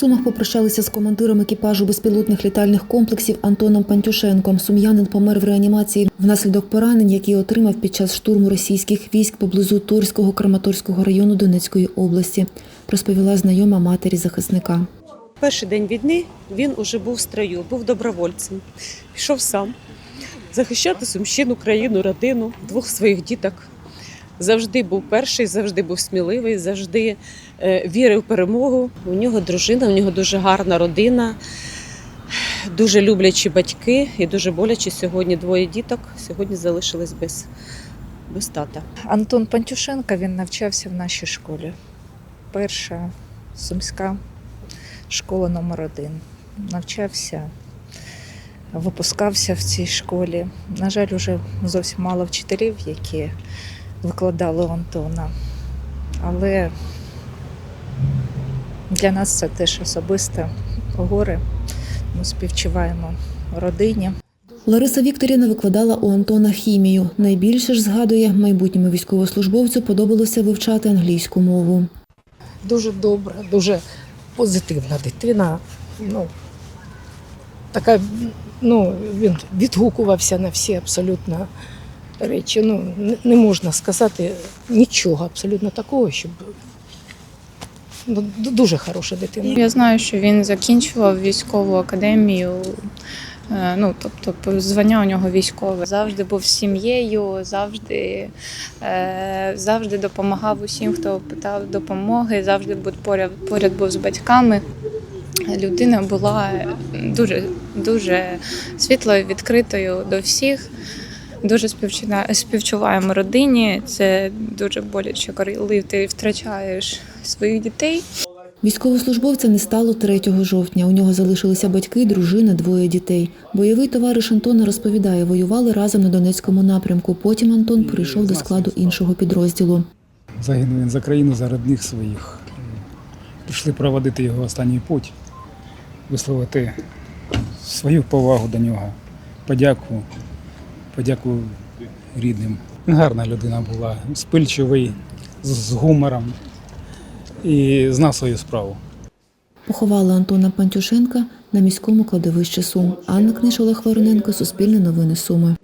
Сумах попрощалися з командиром екіпажу безпілотних літальних комплексів Антоном Пантюшенком. Сум'янин помер в реанімації внаслідок поранень, які отримав під час штурму російських військ поблизу Торського Краматорського району Донецької області, розповіла знайома матері захисника. Перший день війни він уже був в строю, був добровольцем. Пішов сам захищати Сумщину, країну, родину, двох своїх діток. Завжди був перший, завжди був сміливий, завжди е, вірив в перемогу. У нього дружина, у нього дуже гарна родина, дуже люблячі батьки і дуже боляче сьогодні двоє діток. Сьогодні залишились без, без тата. Антон Пантюшенко він навчався в нашій школі. Перша сумська школа номер один. Навчався, випускався в цій школі. На жаль, уже зовсім мало вчителів, які викладали у Антона. Але для нас це теж особисте горе. Ми співчуваємо родині. Лариса Вікторівна викладала у Антона хімію. Найбільше ж згадує, майбутньому військовослужбовцю подобалося вивчати англійську мову. дуже добра, дуже позитивна дитина. Ну, така, ну, він відгукувався на всі абсолютно речі. Ну, не- можна сказати нічого абсолютно такого, щоб ну, дуже хороша дитина. Я знаю, що він закінчував військову академію. е, Ну, тобто, звання у нього військове. Завжди був сім'єю, завжди, е, завжди допомагав усім, хто питав допомоги, завжди був поряд, поряд був з батьками. Людина була дуже, дуже світлою, відкритою до всіх. Дуже співчуваємо родині. Це дуже боляче, коли ти втрачаєш своїх дітей. Військовослужбовця не стало 3 жовтня. У нього залишилися батьки, дружина, двоє дітей. Бойовий товариш Антона розповідає, воювали разом на Донецькому напрямку. Потім Антон перейшов до складу іншого підрозділу. Загинув він за країну, за родних своїх. Пішли проводити його останній путь, висловити свою повагу до нього, подяку, подяку рідним. Гарна людина була, спильчивий, з гумором і знав свою справу. Поховали Антона Пантюшенка на міському кладовищі Сум. Анна Книш, Олег Вороненко, Суспільне новини Суми.